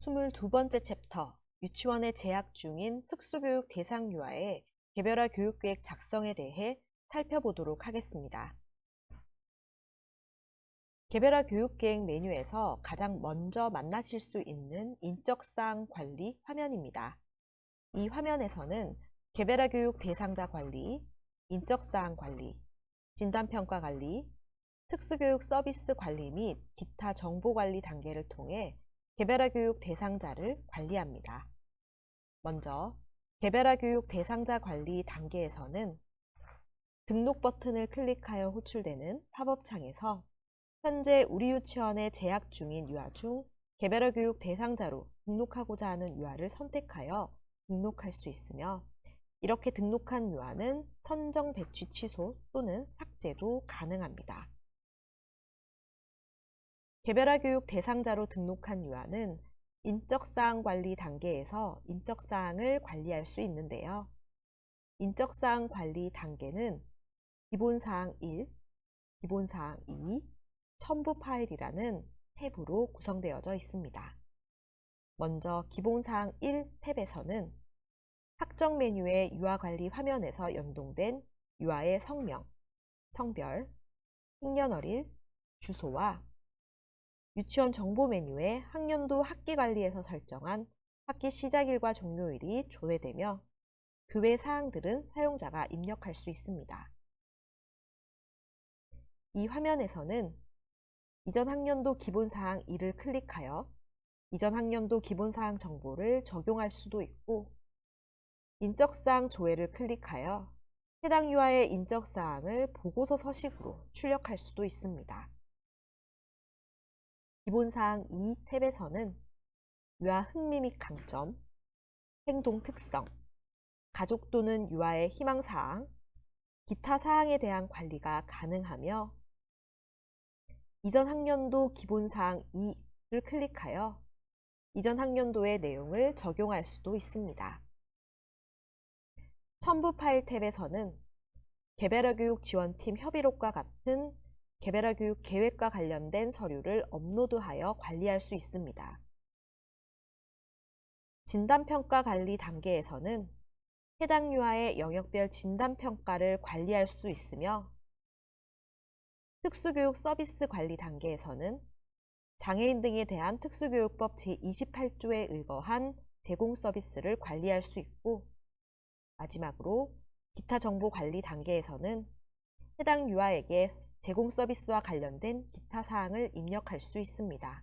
22번째 챕터 유치원에 재학 중인 특수교육 대상 유아의 개별화 교육계획 작성에 대해 살펴보도록 하겠습니다. 개별화 교육계획 메뉴에서 가장 먼저 만나실 수 있는 인적사항 관리 화면입니다. 이 화면에서는 개별화 교육 대상자 관리, 인적사항 관리, 진단평가 관리, 특수교육 서비스 관리 및 기타 정보 관리 단계를 통해 개별화 교육 대상자를 관리합니다. 먼저 개별화 교육 대상자 관리 단계에서는 등록 버튼을 클릭하여 호출되는 팝업 창에서 현재 우리 유치원에 재학 중인 유아 중 개별화 교육 대상자로 등록하고자 하는 유아를 선택하여 등록할 수 있으며 이렇게 등록한 유아는 선정 배치 취소 또는 삭제도 가능합니다. 개별화 교육 대상자로 등록한 유아는 인적사항 관리 단계에서 인적사항을 관리할 수 있는데요. 인적사항 관리 단계는 기본사항 1, 기본사항 2, 첨부 파일이라는 탭으로 구성되어져 있습니다. 먼저 기본사항 1 탭에서는 학정 메뉴의 유아관리 화면에서 연동된 유아의 성명, 성별, 생년월일, 주소와 유치원 정보 메뉴에 학년도 학기 관리에서 설정한 학기 시작일과 종료일이 조회되며 그 외 사항들은 사용자가 입력할 수 있습니다. 이 화면에서는 이전 학년도 기본사항 2를 클릭하여 이전 학년도 기본사항 정보를 적용할 수도 있고 인적사항 조회를 클릭하여 해당 유아의 인적사항을 보고서 서식으로 출력할 수도 있습니다. 기본사항 2 탭에서는 유아 흥미 및 강점, 행동 특성, 가족 또는 유아의 희망사항, 기타 사항에 대한 관리가 가능하며 이전 학년도 기본사항 2를 클릭하여 이전 학년도의 내용을 적용할 수도 있습니다. 첨부 파일 탭에서는 개별화 교육 지원팀 협의록과 같은 개별화 교육 계획과 관련된 서류를 업로드하여 관리할 수 있습니다. 진단평가 관리 단계에서는 해당 유아의 영역별 진단평가를 관리할 수 있으며 특수교육 서비스 관리 단계에서는 장애인 등에 대한 특수교육법 제28조에 의거한 제공 서비스를 관리할 수 있고 마지막으로 기타 정보 관리 단계에서는 해당 유아에게 제공 서비스와 관련된 기타 사항을 입력할 수 있습니다.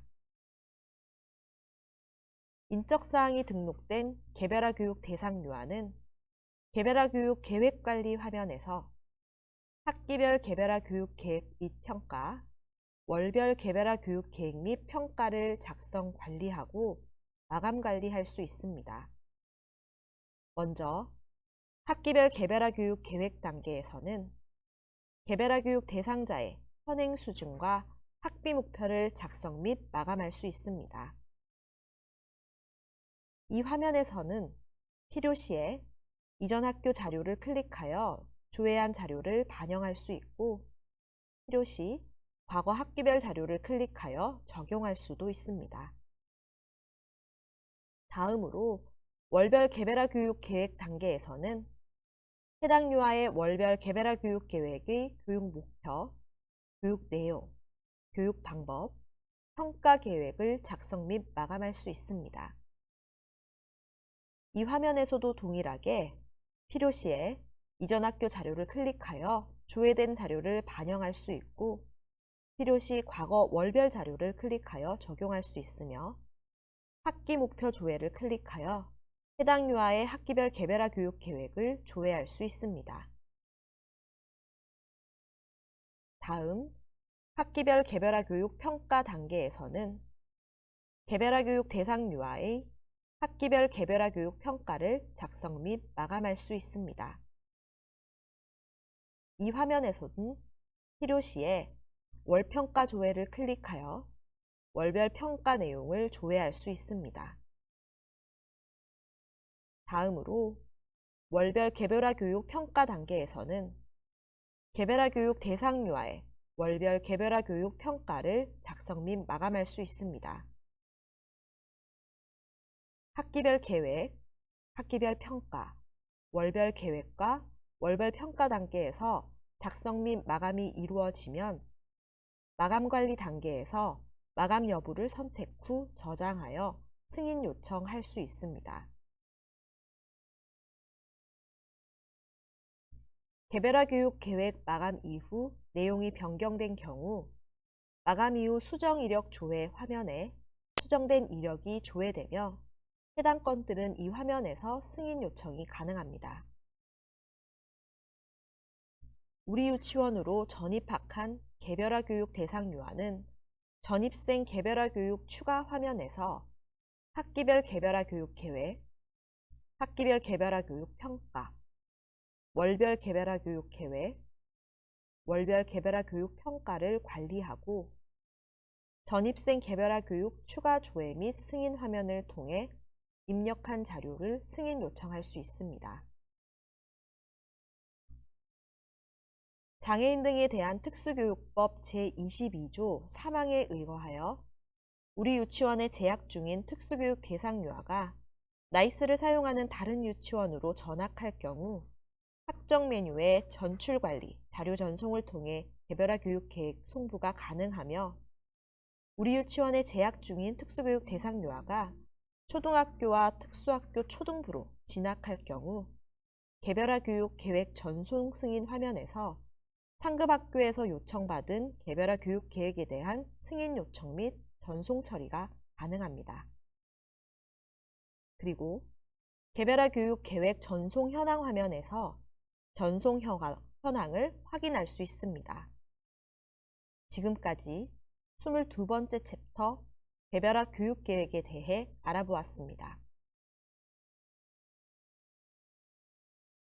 인적 사항이 등록된 개별화 교육 대상 유아는 개별화 교육 계획 관리 화면에서 학기별 개별화 교육 계획 및 평가, 월별 개별화 교육 계획 및 평가를 작성 관리하고 마감 관리할 수 있습니다. 먼저 학기별 개별화 교육 계획 단계에서는 개별화 교육 대상자의 현행 수준과 학비 목표를 작성 및 마감할 수 있습니다. 이 화면에서는 필요시에 이전 학교 자료를 클릭하여 조회한 자료를 반영할 수 있고 필요시 과거 학기별 자료를 클릭하여 적용할 수도 있습니다. 다음으로 월별 개별화 교육 계획 단계에서는 해당 유아의 월별 개별화 교육 계획의 교육 목표, 교육 내용, 교육 방법, 평가 계획을 작성 및 마감할 수 있습니다. 이 화면에서도 동일하게 필요시에 이전 학교 자료를 클릭하여 조회된 자료를 반영할 수 있고 필요시 과거 월별 자료를 클릭하여 적용할 수 있으며 학기 목표 조회를 클릭하여 해당 유아의 학기별 개별화 교육 계획을 조회할 수 있습니다. 다음 학기별 개별화 교육 평가 단계에서는 개별화 교육 대상 유아의 학기별 개별화 교육 평가를 작성 및 마감할 수 있습니다. 이 화면에서는 필요시에 월평가 조회를 클릭하여 월별 평가 내용을 조회할 수 있습니다. 다음으로 월별 개별화 교육 평가 단계에서는 개별화 교육 대상 유아의 월별 개별화 교육 평가를 작성 및 마감할 수 있습니다. 학기별 계획, 학기별 평가, 월별 계획과 월별 평가 단계에서 작성 및 마감이 이루어지면 마감 관리 단계에서 마감 여부를 선택 후 저장하여 승인 요청할 수 있습니다. 개별화 교육 계획 마감 이후 내용이 변경된 경우 마감 이후 수정 이력 조회 화면에 수정된 이력이 조회되며 해당 건들은 이 화면에서 승인 요청이 가능합니다. 우리 유치원으로 전입학한 개별화 교육 대상 유아는 전입생 개별화 교육 추가 화면에서 학기별 개별화 교육 계획, 학기별 개별화 교육 평가, 월별 개별화 교육 계획, 월별 개별화 교육 평가를 관리하고 전입생 개별화 교육 추가 조회 및 승인 화면을 통해 입력한 자료를 승인 요청할 수 있습니다. 장애인 등에 대한 특수교육법 제22조 3항에 의거하여 우리 유치원에 재학 중인 특수교육 대상 유아가 나이스를 사용하는 다른 유치원으로 전학할 경우 학정 메뉴의 전출 관리, 자료 전송을 통해 개별화 교육 계획 송부가 가능하며 우리 유치원에 재학 중인 특수교육 대상 유아가 초등학교와 특수학교 초등부로 진학할 경우 개별화 교육 계획 전송 승인 화면에서 상급 학교에서 요청받은 개별화 교육 계획에 대한 승인 요청 및 전송 처리가 가능합니다. 그리고 개별화 교육 계획 전송 현황 화면에서 전송 현황을 확인할 수 있습니다. 지금까지 22번째 챕터 개별화 교육 계획에 대해 알아보았습니다.